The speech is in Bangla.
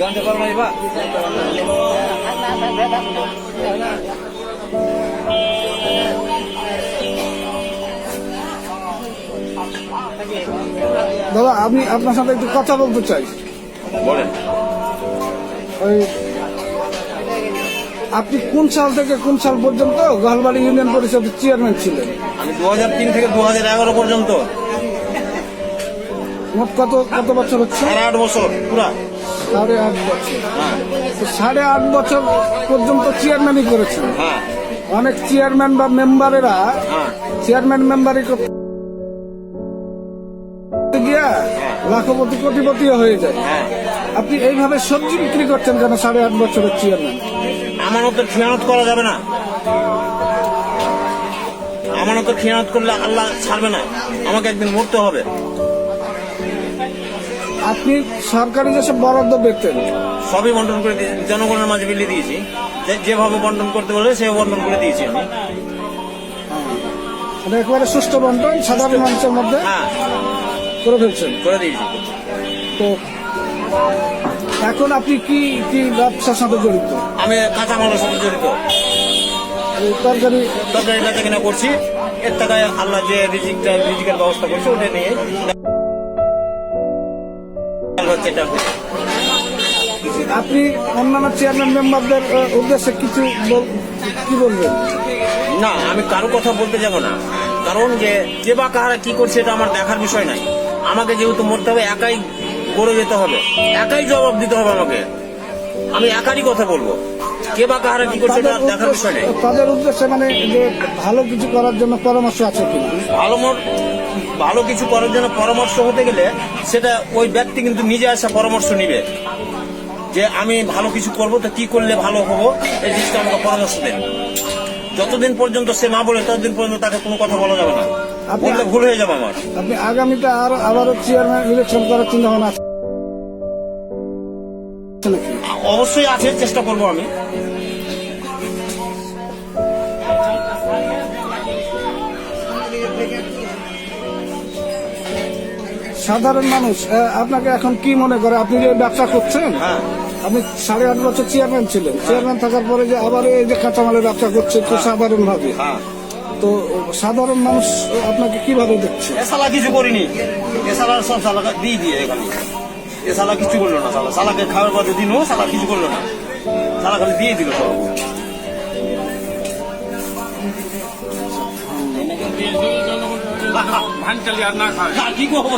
জানতে পারব না এবার। দাদা আমি আপনার সাথে একটু কথা বলতে চাই। বলেন। ওই আপনি কোন সাল থেকে কোন সাল পর্যন্ত গহলবাড়ি ইউনিয়ন পরিষদের চেয়ারম্যান ছিলেন? আমি দু হাজার তিন থেকে দু হাজার এগারো পর্যন্ত। মোট কত কত বছর হচ্ছে? সাড়ে আট বছর পুরা। সাড়ে আট বছর। সাড়ে আট বছর পর্যন্ত চেয়ারম্যানই করেছেন। হ্যাঁ। অনেক চেয়ারম্যান বা মেম্বারেরা হ্যাঁ। চেয়ারম্যান মেম্বারই করতে গিয়া লাখপতি কোটিপতি হয়ে যায়। হ্যাঁ। আপনি এইভাবে সবজি বিক্রি করছেন কেন সাড়ে আট বছরের চেয়ারম্যান? আমানতের খেয়ানত করা যাবে না। আমানতের খেয়ানত করলে আল্লাহ ছাড়বে না। আমাকে একদিন মরতে হবে। আপনি সরকারি যেসব বরাদ্দ পেতেন। সবই বন্টন করে দিয়েছি জনগণের মাঝে বিলিয়ে দিয়েছি। যেভাবে বন্টন করতে বলে সেভাবে বন্টন করে দিয়েছি আমি। এটা একেবারে সুষ্ঠু বন্টন সাধারণ মানুষের মধ্যে হ্যাঁ। করে ফেলছেন। করে দিয়েছি। তো এখন আপনি কি কি ব্যবসার সাথে জড়িত? আমি কাঁচামালের সাথে জড়িত। তরকারি তরকারি বেচা কিনা করছি। এর টাকায় আল্লাহ যে রিজিকটা রিজিকের ব্যবস্থা করছে ওটা নিয়ে আপনি অন্যান্য চেয়ারম্যান মেম্বারদের উদ্দেশ্যে কিছু কি বলবেন? না আমি কারও কথা বলতে যাব না। কারণ যে কে বা কাহারা কি করছে এটা আমার দেখার বিষয় নাই। আমাকে যেহেতু মরতে হবে একাই গড়ে যেতে হবে। একাই জবাব দিতে হবে আমাকে। আমি একারই কথা বলব। কে বা কাহারা কি করছে এটা তাদের দেখার বিষয় নেই। উদ্দেশ্যে- তাদের উদ্দেশ্যে মানে যে ভালো কিছু করার জন্য পরামর্শ আছে কিনা? ভালো ভালো কিছু করার জন্য পরামর্শ হতে গেলে সেটা ওই ব্যক্তি কিন্তু নিজে আসা পরামর্শ নিবে। যে আমি ভালো কিছু করব তো কি করলে ভালো হব? এই জিনিসটা আমাকে পরামর্শ দেন। যতদিন পর্যন্ত সে না বলে ততদিন পর্যন্ত তাকে কোনো কথা বলা যাবে না। বললে ভুল হয়ে যাবে আমার। আপনি আগামীতে আর আবারও চেয়ারম্যান ইলেকশন করার চিন্তা ভাবনা অবশ্যই আছে চেষ্টা করব আমি। সাধারণ মানুষ আপনাকে এখন কি মনে করে? আপনি যে ব্যবসা করছেন হ্যাঁ। আপনি সাড়ে আট বছর চেয়ারম্যান ছিলেন। চেয়ারম্যান থাকার পরে যে আবার এই যে কাঁচামালের ব্যবসা করছে তো সাধারণ ভাবে হ্যাঁ। তো সাধারণ মানুষ আপনাকে কীভাবে দেখছে? এ সালা কিছু করিনি। এ সালা সব দিয়ে দিয়ে এখানে এ সালা কিছু করল না সালা। সালাকে খাওয়ার পথে দিনও সালা কিছু করল না। সালা খালি দিয়ে দিল সব। ধান চালি আর না খায়। কি করব